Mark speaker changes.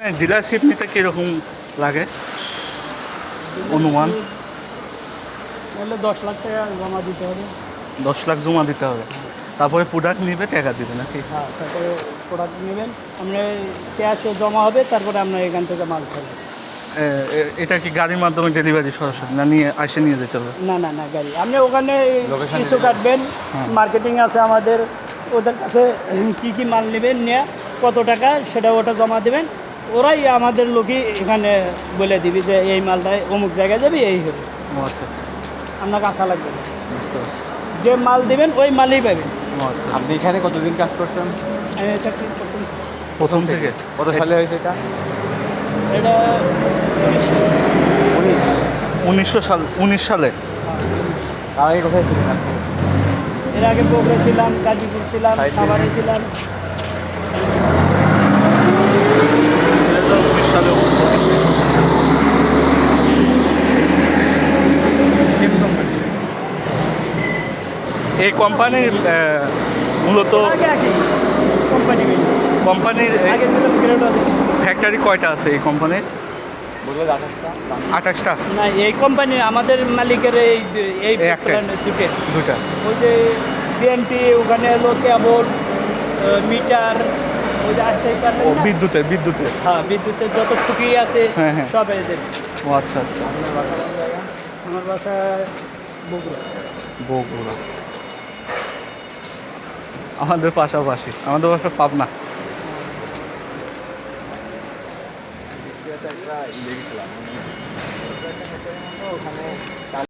Speaker 1: Dealership নিতে কীরকম লাগে? অনুমান?
Speaker 2: তাহলে দশ লাখ টাকা জমা দিতে হবে।
Speaker 1: দশ লাখ জমা দিতে হবে। তারপরে প্রোডাক্ট নিবে টাকা দিবে নাকি?
Speaker 2: হ্যাঁ তারপরে প্রোডাক্ট নেবেন। আপনার ক্যাশে জমা হবে তারপরে আপনার এখান থেকে মাল
Speaker 1: এ- এটা কি গাড়ির মাধ্যমে ডেলিভারি সরাসরি না নিয়ে আসে নিয়ে যেতে হবে?
Speaker 2: না না না গাড়ি। আপনি ওখানে কিছু কাটবেন
Speaker 1: হ্যাঁ।
Speaker 2: মার্কেটিং আছে আমাদের। ওদের কাছে কি কি মাল নেবেন নিয়ে কত টাকা সেটা ওটা জমা দেবেন। ওরাই আমাদের লোকই এখানে বলে দিবি যে এই মালটায় অমুক জায়গায় যাবি এই হবে।
Speaker 1: আচ্ছা আচ্ছা।
Speaker 2: আপনাকে আশা লাগবে না। যে মাল দেবেন ওই মালই পাবেন।
Speaker 1: আচ্ছা
Speaker 3: আপনি এখানে কতদিন কাজ করছেন?
Speaker 2: এটা
Speaker 1: প্রথম থেকে?
Speaker 3: কত সালে হয়েছে এটা?
Speaker 2: এটা
Speaker 3: উনিশ।
Speaker 1: উনিশশো সাল উনিশ সালে।
Speaker 3: তার আগে কোথায় ছিলেন আপনি?
Speaker 2: এর আগে বগুড়া ছিলাম গাজীপুর ছিলাম সাভারে ছিলাম
Speaker 1: উনিশ সালে এই কোম্পানির মূলত কোম্পানির ফ্যাক্টরি কয়টা আছে এই কোম্পানির?
Speaker 3: আঠাশটা।
Speaker 2: না এই কোম্পানি আমাদের মালিকের এই এই। দুটো
Speaker 1: দুটা।
Speaker 2: ওই যে বিএনপি ওখানে হলো কেবল মিটার ওই যে আসতেই পারবেন
Speaker 1: ও বিদ্যুতের বিদ্যুতের
Speaker 2: হ্যাঁ বিদ্যুতের যত খুঁটি আছে
Speaker 1: হ্যাঁ, হ্যাঁ।
Speaker 2: সব এদের
Speaker 1: ও আচ্ছা আচ্ছা।
Speaker 2: আমার বাসা বগুড়া।
Speaker 1: বগুড়া। আমাদের পাশাপাশি আমাদের বাসা পাবনা।